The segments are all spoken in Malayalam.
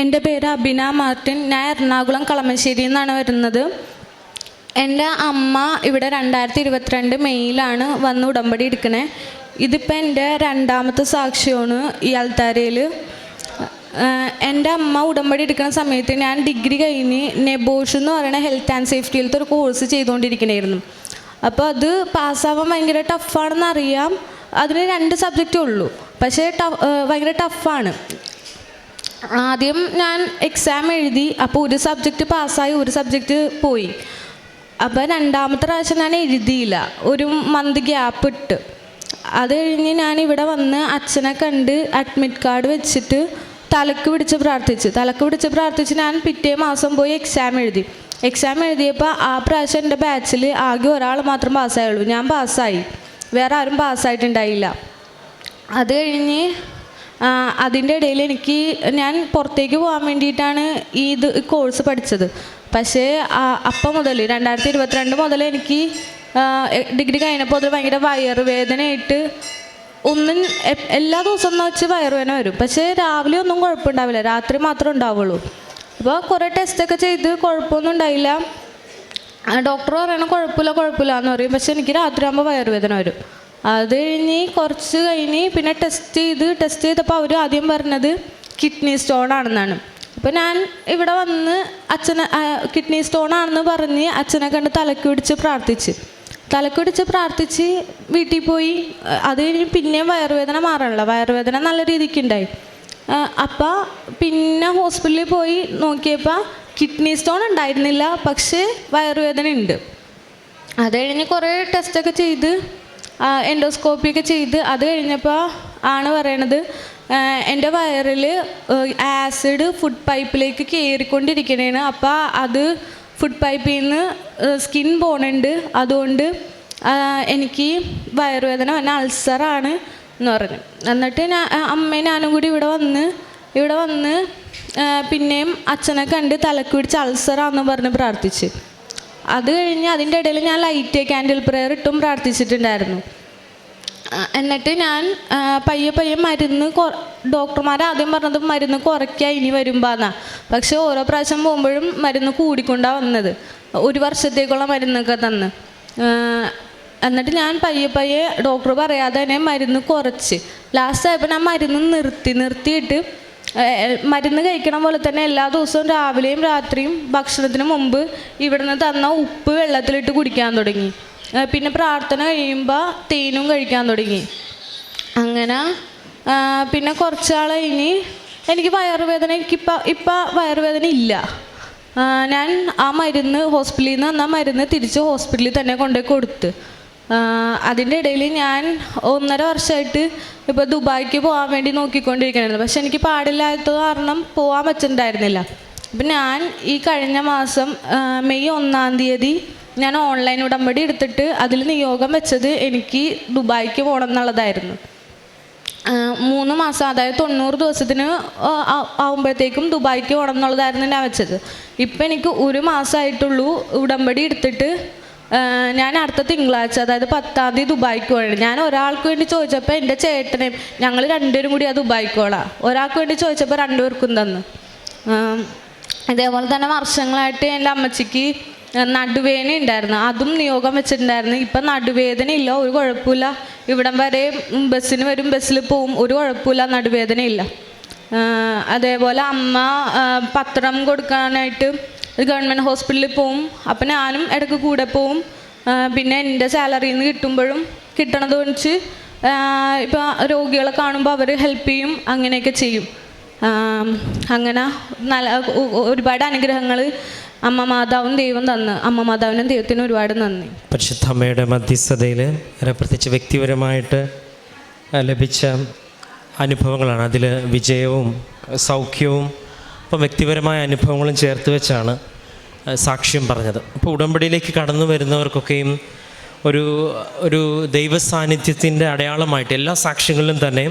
എന്റെ പേര് അബിന മാർട്ടിൻ. ഞാൻ എറണാകുളം കളമശ്ശേരിയിൽ നിന്നാണ് വരുന്നത്. എന്റെ അമ്മ ഇവിടെ രണ്ടായിരത്തി ഇരുപത്തിരണ്ട് മെയ്യിലാണ് വന്ന് ഉടമ്പടി എടുക്കണേ. ഇതിപ്പോൾ എന്റെ രണ്ടാമത്തെ സാക്ഷിയാണ് ഈ അൽത്താരയിൽ എന്റെ അമ്മ ഉടമ്പടി എടുക്കുന്ന സമയത്ത് ഞാൻ ഡിഗ്രി കഴിഞ്ഞ് നെബോഷ് എന്ന് പറയുന്ന ഹെൽത്ത് ആൻഡ് സേഫ്റ്റിയിലത്തെ ഒരു കോഴ്സ് ചെയ്തുകൊണ്ടിരിക്കണായിരുന്നു. അപ്പോൾ അത് പാസ്സാവാൻ ഭയങ്കര ടഫാണെന്ന് അറിയാം. അതിന് രണ്ട് സബ്ജക്റ്റേ ഉള്ളൂ. പക്ഷേ ടഫ് ഭയങ്കര ടഫാണ് ആദ്യം ഞാൻ എക്സാം എഴുതി അപ്പോൾ ഒരു സബ്ജക്റ്റ് പാസ്സായി ഒരു സബ്ജക്റ്റ് പോയി. അപ്പോൾ രണ്ടാമത്തെ പ്രാവശ്യം ഞാൻ എഴുതിയില്ല. ഒരു മന്ത് ഗ്യാപ്പ് ഇട്ട്. അത് കഴിഞ്ഞ് ഞാൻ ഇവിടെ വന്ന് അച്ഛനെ കണ്ട് അഡ്മിറ്റ് കാർഡ് വെച്ചിട്ട് തലക്ക് പിടിച്ച് പ്രാർത്ഥിച്ച്. തലക്ക് പിടിച്ച് പ്രാർത്ഥിച്ച് ഞാൻ പിറ്റേ മാസം പോയി എക്സാം എഴുതി. എക്സാം എഴുതിയപ്പോൾ ആ പ്രാവശ്യം എന്റെ ബാച്ചിൽ ആകെ ഒരാൾ മാത്രം പാസ്സായുള്ളൂ ഞാൻ പാസ്സായി വേറെ ആരും പാസ്സായിട്ടുണ്ടായില്ല അത് കഴിഞ്ഞ് അതിന്റെ ഇടയിൽ എനിക്ക് ഞാൻ പുറത്തേക്ക് പോകാൻ വേണ്ടിയിട്ടാണ് ഈ ഇത് കോഴ്സ് പഠിച്ചത്. പക്ഷേ അപ്പം മുതൽ രണ്ടായിരത്തി ഇരുപത്തിരണ്ട് മുതൽ എനിക്ക് ഡിഗ്രി കഴിഞ്ഞപ്പോൾ അതിൽ ഭയങ്കര വയറുവേദനയായിട്ട് ഒന്നും എല്ലാ ദിവസവും എന്ന് വെച്ച് വയറുവേദന വരും. പക്ഷേ രാവിലെ ഒന്നും കുഴപ്പമുണ്ടാവില്ല. രാത്രി മാത്രമേ ഉണ്ടാവുള്ളൂ. അപ്പോൾ കുറേ ടെസ്റ്റൊക്കെ ചെയ്ത് കുഴപ്പമൊന്നും ഉണ്ടായില്ല. ഡോക്ടർ പറയണ കുഴപ്പമില്ല കുഴപ്പമില്ല എന്ന് പറയും. പക്ഷെ എനിക്ക് രാത്രി ആകുമ്പോൾ വയറുവേദന വരും. അത് കഴിഞ്ഞ് കുറച്ച് കഴിഞ്ഞ് പിന്നെ ടെസ്റ്റ് ചെയ്ത് ടെസ്റ്റ് ചെയ്തപ്പോൾ അവർ ആദ്യം പറഞ്ഞത് കിഡ്നി സ്റ്റോൺ ആണെന്നാണ്. അപ്പോൾ ഞാൻ ഇവിടെ വന്ന് അച്ഛനെ കിഡ്നി സ്റ്റോൺ ആണെന്ന് പറഞ്ഞ് അച്ഛനെ കണ്ട് തലക്ക് പിടിച്ച് പ്രാർത്ഥിച്ച്. തലക്ക് പിടിച്ച് പ്രാർത്ഥിച്ച് വീട്ടിൽ പോയി അത് കഴിഞ്ഞ് പിന്നെയും വയറുവേദന മാറണല്ലോ വയറുവേദന നല്ല രീതിക്ക് ഉണ്ടായി. അപ്പോൾ പിന്നെ ഹോസ്പിറ്റലിൽ പോയി നോക്കിയപ്പോൾ കിഡ്നി സ്റ്റോൺ ഉണ്ടായിരുന്നില്ല പക്ഷേ വയറുവേദന ഉണ്ട്. അത് കഴിഞ്ഞ് കുറേ ടെസ്റ്റൊക്കെ ചെയ്ത് എൻഡോസ്കോപ്പി ഒക്കെ ചെയ്ത് അത് കഴിഞ്ഞപ്പോൾ ആണ് പറയണത് എന്റെ വയറിൽ ആസിഡ് ഫുഡ് പൈപ്പിലേക്ക് കയറിക്കൊണ്ടിരിക്കണേണ് അപ്പോൾ അത് ഫുഡ് പൈപ്പിൽ നിന്ന് സ്കിൻ പോണുണ്ട്. അതുകൊണ്ട് എനിക്ക് വയറുവേദന വന്ന അൾസറാണ് എന്ന് പറഞ്ഞു. എന്നിട്ട് ഞാൻ അമ്മയും ഞാനും കൂടി ഇവിടെ വന്ന് ഇവിടെ വന്ന് പിന്നെയും അച്ഛനെ കണ്ട് തലക്ക് പിടിച്ച് അൾസറാന്ന് പറഞ്ഞ് പ്രാർത്ഥിച്ച്. അത് കഴിഞ്ഞ് അതിന്റെ ഇടയിൽ ഞാൻ ലൈറ്റ് ക്യാൻഡിൽ പ്രയർ ഇട്ടും പ്രാർത്ഥിച്ചിട്ടുണ്ടായിരുന്നു. എന്നിട്ട് ഞാൻ പയ്യെ പയ്യെ മരുന്ന് ഡോക്ടർമാർ ആദ്യം പറഞ്ഞത് മരുന്ന് കുറയ്ക്കുക ഇനി വരുമ്പോന്നാ. പക്ഷെ ഓരോ പ്രാവശ്യം പോകുമ്പോഴും മരുന്ന് കൂടിക്കൊണ്ടാണ് വന്നത്. ഒരു വർഷത്തേക്കുള്ള മരുന്നൊക്കെ തന്ന്. എന്നിട്ട് ഞാൻ പയ്യെ പയ്യെ ഡോക്ടർ പറയാതെ തന്നെ മരുന്ന് കുറച്ച്. ലാസ്റ്റ് ആയപ്പോൾ ഞാൻ മരുന്ന് നിർത്തി നിർത്തിയിട്ട് മരുന്ന് കഴിക്കണ പോലെ തന്നെ എല്ലാ ദിവസവും രാവിലെയും രാത്രിയും ഭക്ഷണത്തിന് മുമ്പ് ഇവിടുന്ന് തന്ന ഉപ്പ് വെള്ളത്തിലിട്ട് കുടിക്കാൻ തുടങ്ങി. പിന്നെ പ്രാർത്ഥന കഴിയുമ്പോൾ തേനും കഴിക്കാൻ തുടങ്ങി. അങ്ങനെ പിന്നെ കുറച്ച് നാൾ കഴിഞ്ഞ് എനിക്ക് വയറുവേദന എനിക്കിപ്പോൾ ഇപ്പം വയറുവേദന ഇല്ല. ഞാൻ ആ മരുന്ന് ഹോസ്പിറ്റലിൽ നിന്ന് തന്ന മരുന്ന് തിരിച്ച് ഹോസ്പിറ്റലിൽ തന്നെ കൊണ്ടുപോയി കൊടുത്ത്. അതിന്റെ ഇടയിൽ ഞാൻ ഒന്നര വർഷമായിട്ട് ഇപ്പോൾ ദുബായിക്ക് പോകാൻ വേണ്ടി നോക്കിക്കൊണ്ടിരിക്കണായിരുന്നു. പക്ഷെ എനിക്ക് പാടില്ലാത്തത് കാരണം പോകാൻ പറ്റുന്നുണ്ടായിരുന്നില്ല. അപ്പം ഞാൻ ഈ കഴിഞ്ഞ മാസം മെയ് ഒന്നാം തീയതി ഞാൻ ഓൺലൈൻ ഉടമ്പടി എടുത്തിട്ട് അതിൽ നിയോഗം വെച്ചത് എനിക്ക് ദുബായിക്ക് പോകണം എന്നുള്ളതായിരുന്നു. മൂന്ന് മാസം അതായത് തൊണ്ണൂറ് ദിവസത്തിന് ആവുമ്പോഴത്തേക്കും ദുബായിക്ക് പോകണം എന്നുള്ളതായിരുന്നു ഞാൻ വെച്ചത്. ഇപ്പം എനിക്ക് ഒരു മാസമായിട്ടുള്ളൂ ഉടമ്പടി എടുത്തിട്ട് ഞാൻ അടുത്ത തിങ്കളാഴ്ച അതായത് പത്താം തീയതി ദുബായിക്ക് പോകണം ഞാൻ ഒരാൾക്ക് വേണ്ടി ചോദിച്ചപ്പോൾ എന്റെ ചേട്ടനെയും ഞങ്ങൾ രണ്ടുപേരും കൂടി ആ ദുബായിക്ക് പോകണം ഒരാൾക്ക് വേണ്ടി ചോദിച്ചപ്പോൾ രണ്ടുപേർക്കും തന്നു. ഇതേപോലെ തന്നെ വർഷങ്ങളായിട്ട് എന്റെ അമ്മച്ചിക്ക് നടുവേദന ഉണ്ടായിരുന്നു. അതും നിയോഗം വെച്ചിട്ടുണ്ടായിരുന്നു. ഇപ്പം നടുവേദന ഇല്ല ഒരു കുഴപ്പമില്ല. ഇവിടം വരെ ബസ്സിന് വരും ബസ്സിൽ പോവും ഒരു കുഴപ്പമില്ല നടുവേദന ഇല്ല. അതേപോലെ അമ്മ പത്രം കൊടുക്കാനായിട്ട് ഒരു ഗവൺമെന്റ് ഹോസ്പിറ്റലിൽ പോവും. അപ്പം ഞാനും ഇടയ്ക്ക് കൂടെ പോവും. പിന്നെ എന്റെ സാലറിയിൽ നിന്ന് കിട്ടുമ്പോഴും കിട്ടണത് വെച്ച് ഇപ്പം രോഗികളെ കാണുമ്പോൾ അവർ ഹെൽപ്പ് ചെയ്യും അങ്ങനെയൊക്കെ ചെയ്യും. അങ്ങനെ നല്ല ഒരുപാട് അനുഗ്രഹങ്ങൾ അമ്മ മാതാവും ദൈവം തന്ന്. അമ്മ മാതാവിനും ദൈവത്തിനും ഒരുപാട് നന്ദി. പരിശുദ്ധ അമ്മയുടെ മധ്യസ്ഥതയിൽ പ്രത്യേകിച്ച് വ്യക്തിപരമായിട്ട് ലഭിച്ച അനുഭവങ്ങളാണ്. അതിൽ വിജയവും സൗഖ്യവും അപ്പം വ്യക്തിപരമായ അനുഭവങ്ങളും ചേർത്ത് വെച്ചാണ് സാക്ഷ്യം പറഞ്ഞത്. അപ്പോൾ ഉടമ്പടിയിലേക്ക് കടന്നു വരുന്നവർക്കൊക്കെയും ഒരു ഒരു ദൈവ സാന്നിധ്യത്തിന്റെ അടയാളമായിട്ട് എല്ലാ സാക്ഷ്യങ്ങളിലും തന്നെ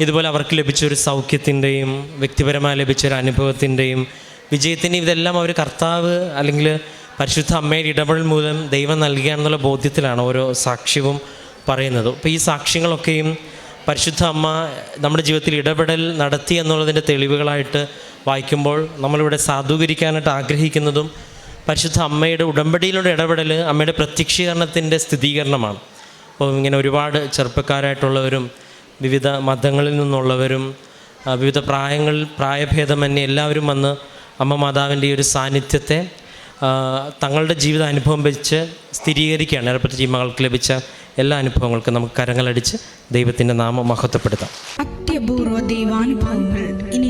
ഇതുപോലെ അവർക്ക് ലഭിച്ച ഒരു സൗഖ്യത്തിന്റെയും വ്യക്തിപരമായി ലഭിച്ച ഒരു അനുഭവത്തിന്റെയും വിജയത്തിന്റെയും ഇതെല്ലാം അവർ കർത്താവ് അല്ലെങ്കിൽ പരിശുദ്ധ അമ്മയുടെ ഇടപെടൽ മൂലം ദൈവം നൽകുകയാണെന്നുള്ള ബോധ്യത്തിലാണ് ഓരോ സാക്ഷ്യവും പറയുന്നത്. അപ്പോൾ ഈ സാക്ഷ്യങ്ങളൊക്കെയും പരിശുദ്ധ അമ്മ നമ്മുടെ ജീവിതത്തിൽ ഇടപെടൽ നടത്തി എന്നുള്ളതിന്റെ തെളിവുകളായിട്ട് വായിക്കുമ്പോൾ നമ്മളിവിടെ സാധൂകരിക്കാനായിട്ട് ആഗ്രഹിക്കുന്നതും പരിശുദ്ധ അമ്മയുടെ ഉടമ്പടിയിലൂടെ ഇടപെടൽ അമ്മയുടെ പ്രത്യക്ഷീകരണത്തിന്റെ സ്ഥിരീകരണമാണ് അപ്പോൾ ഇങ്ങനെ ഒരുപാട് ചെറുപ്പക്കാരായിട്ടുള്ളവരും വിവിധ മതങ്ങളിൽ നിന്നുള്ളവരും വിവിധ പ്രായങ്ങളിൽ പ്രായഭേദമന്യേ എല്ലാവരും വന്ന് അമ്മ മാതാവിന്റെ ഈ ഒരു സാന്നിധ്യത്തെ തങ്ങളുടെ ജീവിത അനുഭവം വെച്ച് സ്ഥിരീകരിക്കുകയാണ് ഈ മകൾക്ക് ലഭിച്ച എല്ലാ അനുഭവങ്ങൾക്കും നമുക്ക് കരങ്ങളടിച്ച് ദൈവത്തിന്റെ നാമം മഹത്വപ്പെടുത്താം. അത്യപൂർവ ദൈവാനുഭവങ്ങൾ ഇനി